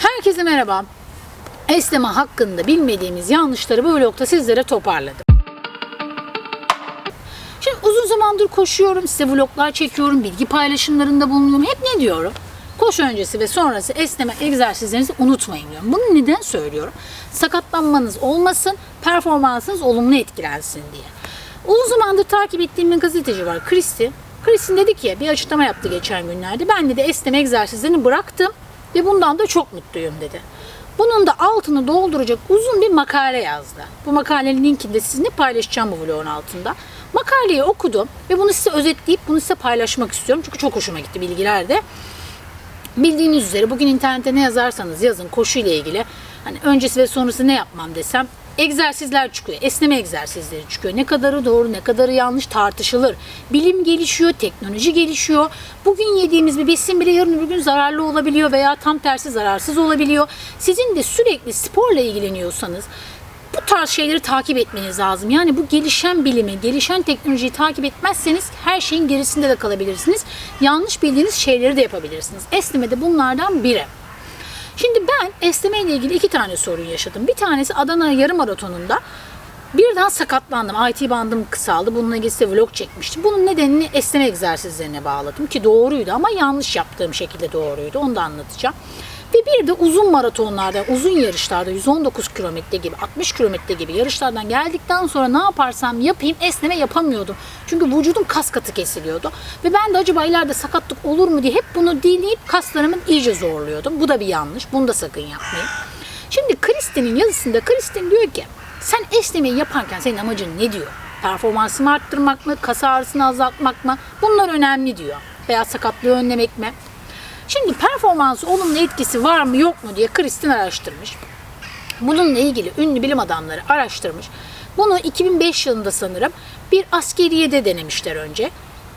Herkese merhaba. Esneme hakkında bilmediğimiz yanlışları bu vlogda sizlere toparladım. Şimdi uzun zamandır koşuyorum, size vloglar çekiyorum, bilgi paylaşımlarında bulunuyorum. Hep ne diyorum? Koşu öncesi ve sonrası esneme egzersizlerinizi unutmayın diyorum. Bunu neden söylüyorum? Sakatlanmanız olmasın, performansınız olumlu etkilensin diye. Uzun zamandır takip ettiğim bir gazeteci var, Kristi. Kristin dedi ki, bir açıklama yaptı geçen günlerde. Ben de esneme egzersizlerini bıraktım ve bundan da çok mutluyum dedi. Bunun da altını dolduracak uzun bir makale yazdı. Bu makalenin linkini de sizinle paylaşacağım bu vlogun altında. Makaleyi okudum ve bunu size özetleyip bunu size paylaşmak istiyorum. Çünkü çok hoşuma gitti bilgiler de. Bildiğiniz üzere bugün internette ne yazarsanız yazın koşu ile ilgili hani öncesi ve sonrası ne yapmam desem egzersizler çıkıyor. Esneme egzersizleri çıkıyor. Ne kadarı doğru, ne kadarı yanlış tartışılır. Bilim gelişiyor, teknoloji gelişiyor. Bugün yediğimiz bir besin bile yarın öbür gün zararlı olabiliyor veya tam tersi zararsız olabiliyor. Sizin de sürekli sporla ilgileniyorsanız bu tarz şeyleri takip etmeniz lazım. Yani bu gelişen bilimi, gelişen teknolojiyi takip etmezseniz her şeyin gerisinde de kalabilirsiniz. Yanlış bildiğiniz şeyleri de yapabilirsiniz. Esneme de bunlardan biri. Şimdi ben esneme ile ilgili iki tane sorun yaşadım. Bir tanesi Adana yarım maratonunda birden sakatlandım. IT bandım kısaldı. Bununla ilgili size vlog çekmiştim. Bunun nedenini esneme egzersizlerine bağladım ki doğruydu ama yanlış yaptığım şekilde doğruydu. Onu da anlatacağım. Ve bir de uzun maratonlarda, uzun yarışlarda 119 kilometre gibi, 60 kilometre gibi yarışlardan geldikten sonra ne yaparsam yapayım esneme yapamıyordum. Çünkü vücudum kas katı kesiliyordu. Ve ben de acaba ileride sakatlık olur mu diye hep bunu dinleyip kaslarımı iyice zorluyordum. Bu da bir yanlış. Bunu da sakın yapmayın. Şimdi Kristin'in yazısında Kristin diyor ki sen esnemeyi yaparken senin amacın ne diyor? Performansını arttırmak mı? Kas ağrısını azaltmak mı? Bunlar önemli diyor. Veya sakatlığı önlemek mi? Şimdi performansı olumlu etkisi var mı yok mu diye Kristin araştırmış. Bununla ilgili ünlü bilim adamları araştırmış. Bunu 2005 yılında sanırım bir askeriyede denemişler önce.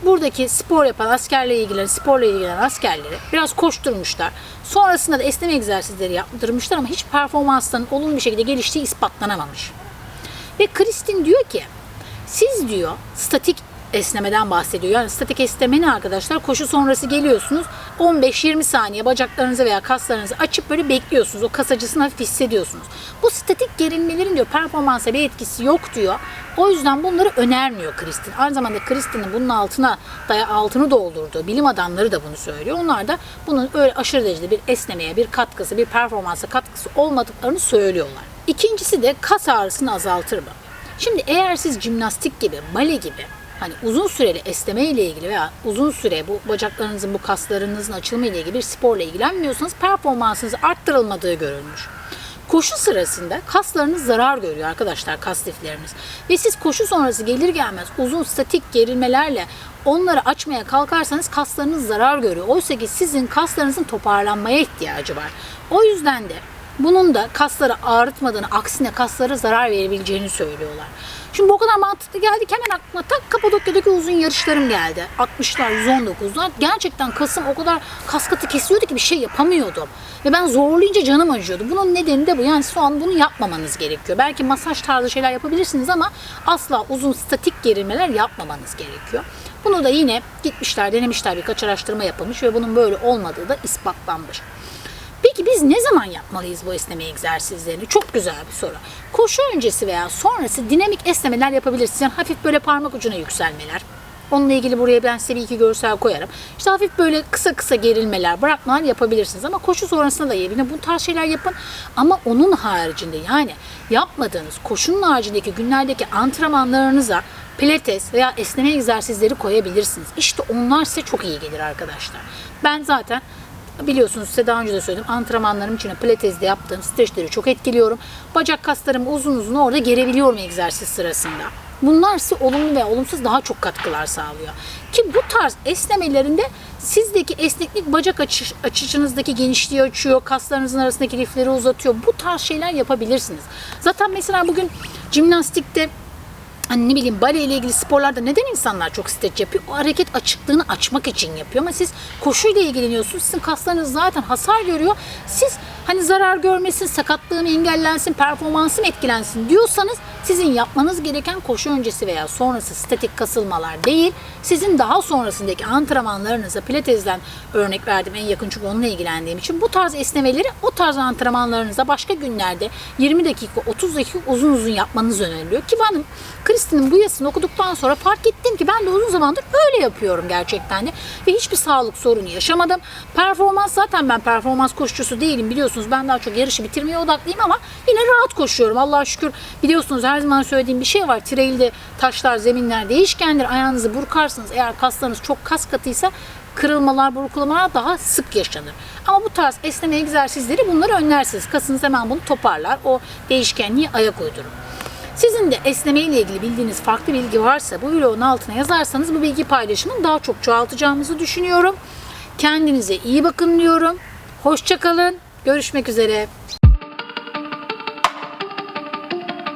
Buradaki spor yapan askerle ilgilenen, sporla ilgilenen askerleri biraz koşturmuşlar. Sonrasında da esneme egzersizleri yaptırmışlar ama hiç performansların olumlu bir şekilde geliştiği ispatlanamamış. Ve Kristin diyor ki siz diyor statik esnemeden bahsediyor. Yani statik esneme ne arkadaşlar? Koşu sonrası geliyorsunuz. 15-20 saniye bacaklarınızı veya kaslarınızı açıp böyle bekliyorsunuz. O kas acısını hafif hissediyorsunuz. Bu statik gerilmelerin diyor performansa bir etkisi yok diyor. O yüzden bunları önermiyor Kristin. Aynı zamanda Kristin'in bunun altına daya altını doldurduğu bilim adamları da bunu söylüyor. Onlar da bunun öyle aşırı derecede bir esnemeye, bir katkısı, bir performansa katkısı olmadıklarını söylüyorlar. İkincisi de kas ağrısını azaltır mı? Şimdi eğer siz jimnastik gibi, bale gibi hani uzun süreli esneme ile ilgili veya uzun süre bu bacaklarınızın bu kaslarınızın açılımı ile ilgili bir sporla ilgilenmiyorsanız performansınız arttırılmadığı görülmüş. Koşu sırasında kaslarınız zarar görüyor arkadaşlar kas lifleriniz. Ve siz koşu sonrası gelir gelmez uzun statik gerilmelerle onları açmaya kalkarsanız kaslarınız zarar görüyor. Oysa ki sizin kaslarınızın toparlanmaya ihtiyacı var. O yüzden de bunun da kasları ağrıtmadığını, aksine kaslara zarar verebileceğini söylüyorlar. Şimdi bu kadar mantıklı geldik hemen aklıma tak Kapadokya'daki uzun yarışlarım geldi. 60'lar, 119'lar. Gerçekten kasım o kadar kas katı kesiyordu ki bir şey yapamıyordum. Ve ben zorlayınca canım acıyordu. Bunun nedeni de bu. Yani şu an bunu yapmamanız gerekiyor. Belki masaj tarzı şeyler yapabilirsiniz ama asla uzun statik gerilmeler yapmamanız gerekiyor. Bunu da yine gitmişler, denemişler birkaç araştırma yapılmış ve bunun böyle olmadığı da ispatlanmış. Peki biz ne zaman yapmalıyız bu esneme egzersizlerini? Çok güzel bir soru. Koşu öncesi veya sonrası dinamik esnemeler yapabilirsiniz. Hafif böyle parmak ucuna yükselmeler. Onunla ilgili buraya ben size bir iki görsel koyarım. İşte hafif böyle kısa kısa gerilmeler, bırakmalar yapabilirsiniz. Ama koşu sonrasında da yine bu tarz şeyler yapın. Ama onun haricinde yani yapmadığınız koşunun haricindeki günlerdeki antrenmanlarınıza pilates veya esneme egzersizleri koyabilirsiniz. İşte onlar size çok iyi gelir arkadaşlar. Ben zaten Biliyorsunuz size daha önce de söyledim. Antrenmanlarım için pilatesde yaptığım streçleri çok etkiliyorum. Bacak kaslarımı uzun uzun orada gerebiliyorum egzersiz sırasında. Bunlar size olumlu ve olumsuz daha çok katkılar sağlıyor. Ki bu tarz esnemelerinde sizdeki esneklik bacak açış, açışınızdaki genişliği açıyor, kaslarınızın arasındaki lifleri uzatıyor. Bu tarz şeyler yapabilirsiniz. Zaten mesela bugün jimnastikte hani ne bileyim bale ile ilgili sporlarda neden insanlar çok streç yapıyor? O hareket açıklığını açmak için yapıyor ama siz koşuyla ilgileniyorsunuz. Sizin kaslarınız zaten hasar görüyor. Siz hani zarar görmesin, sakatlığım engellensin, performansım etkilensin diyorsanız Sizin yapmanız gereken koşu öncesi veya sonrası statik kasılmalar değil, sizin daha sonrasındaki antrenmanlarınıza pilatesden örnek verdim en yakın çünkü onunla ilgilendiğim için bu tarz esnemeleri o tarz antrenmanlarınıza başka günlerde 20 dakika 30 dakika uzun uzun yapmanız öneriliyor. Ki benim Kristin'in bu yazısını okuduktan sonra fark ettim ki ben de uzun zamandır öyle yapıyorum gerçekten de ve hiçbir sağlık sorunu yaşamadım. Performans zaten ben performans koşucusu değilim biliyorsunuz ben daha çok yarışı bitirmeye odaklıyım ama yine rahat koşuyorum Allah'a şükür. Biliyorsunuz her zaman söylediğim bir şey var. Trail'de taşlar, zeminler değişkendir. Ayağınızı burkarsınız. Eğer kaslarınız çok kas katıysa kırılmalar, burkulmalar daha sık yaşanır. Ama bu tarz esneme egzersizleri bunları önlersiniz. Kasınız hemen bunu toparlar. O değişkenliği ayak uydurur. Sizin de esneme ile ilgili bildiğiniz farklı bilgi varsa bu vlogun altına yazarsanız bu bilgi paylaşımını daha çok çoğaltacağımızı düşünüyorum. Kendinize iyi bakın diyorum. Hoşçakalın. Görüşmek üzere.